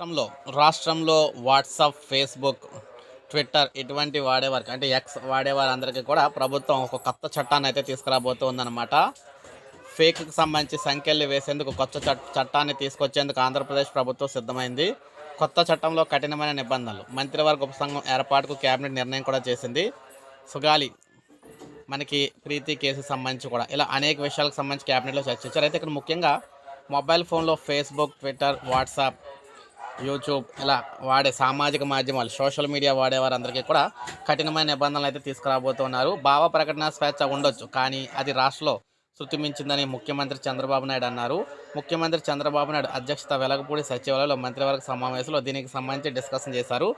రాష్ట్రంలో రాష్ట్రంలో WhatsApp Facebook Twitter ఇటువంటి వాడేవారికి అంటే ఎక్స్ వాడేవారందరికీ కూడా ప్రభుత్వం ఒక కొత్త చట్టాన్ని అయితే తీసుకురాబోతుందన్నమాట. ఫేక్కి సంబంధించి సంఖ్యలు వేసేందుకు కొత్త చట్టాన్ని తీసుకొచ్చేందుకు ఆంధ్రప్రదేశ్ ప్రభుత్వం సిద్ధమైంది. కొత్త చట్టంలో కఠినమైన నిబంధనలు. మంత్రివర్గ ఉపసంఘం ఏర్పాటుకు కేబినెట్ నిర్ణయం కూడా చేసింది. సుగాలి మనకి ప్రీతి కేసు సంబంధించి కూడా ఇలా అనేక విషయాలకు సంబంధించి క్యాబినెట్లో చర్చించారు. అయితే ఇక్కడ ముఖ్యంగా మొబైల్ ఫోన్లో ఫేస్బుక్ ట్విట్టర్ వాట్సాప్ యూట్యూబ్ ఇలా వాడే సామాజిక మాధ్యమాలు సోషల్ మీడియా వాడేవారందరికీ కూడా కఠినమైన నిబంధనలు అయితే తీసుకురాబోతున్నారు. భావ ప్రకటన స్వేచ్ఛ ఉండొచ్చు కానీ అది రాష్ట్రంలో శృతి మించిందని ముఖ్యమంత్రి చంద్రబాబు నాయుడు అన్నారు. ముఖ్యమంత్రి చంద్రబాబు నాయుడు అధ్యక్షత వెలగపూడి సచివాలయంలో మంత్రివర్గ సమావేశంలో దీనికి సంబంధించి డిస్కషన్ చేశారు.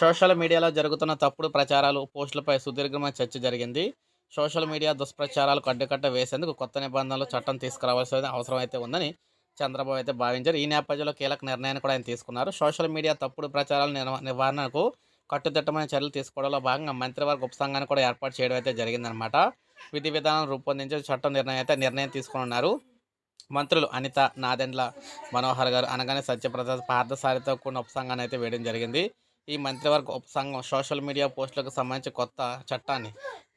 సోషల్ మీడియాలో జరుగుతున్న తప్పుడు ప్రచారాలు పోస్టులపై సుదీర్ఘమైన చర్చ జరిగింది. సోషల్ మీడియా దుష్ప్రచారాలకు అడ్డుకట్ట వేసేందుకు కొత్త నిబంధనలు చట్టం తీసుకురావాల్సిన అవసరం అయితే ఉందని చంద్రబాబు అయితే భావించారు. ఈ నేపథ్యంలో కీలక నిర్ణయాన్ని కూడా ఆయన తీసుకున్నారు. సోషల్ మీడియా తప్పుడు ప్రచారాల నిర్వ- నివారణకు కట్టుదిట్టమైన చర్యలు తీసుకోవడంలో భాగంగా మంత్రివర్గ ఉపసంఘాన్ని కూడా ఏర్పాటు చేయడం అయితే జరిగిందనమాట విధి విధానం రూపొందించే చట్టం నిర్ణయం అయితే నిర్ణయం తీసుకున్నారు మంత్రులు అనిత నాదెండ్ల మనోహర్ గారు అనగానే సత్యప్రసాద్ పార్థసారితో కూడిన ఉపసంఘాన్ని అయితే వేయడం జరిగింది. ఈ మంత్రివర్గ ఉపసంఘం సోషల్ మీడియా పోస్టులకు సంబంధించి కొత్త చట్టాన్ని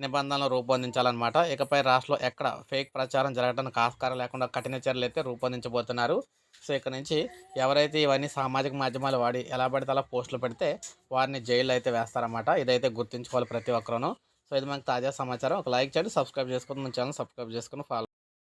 నిబంధనలు రూపొందించాలన్నమాట. ఇకపై రాష్ట్రంలో ఎక్కడ ఫేక్ ప్రచారం జరగడానికి ఆస్కారం లేకుండా కఠిన చర్యలు అయితే రూపొందించబోతున్నారు. సో ఇక్కడ నుంచి ఎవరైతే ఇవన్నీ సామాజిక మాధ్యమాలు వాడి ఎలా పడితే అలా పోస్టులు పెడితే వారిని జైల్లో అయితే వేస్తారన్నమాట. ఇదైతే గుర్తుంచుకోవాలి ప్రతి ఒక్కరూ సో ఇది మనకు తాజా సమాచారం. ఒక లైక్ చేయండి సబ్స్క్రైబ్ చేసుకుని మన ఛానల్ సబ్స్క్రైబ్ చేసుకుని ఫాలో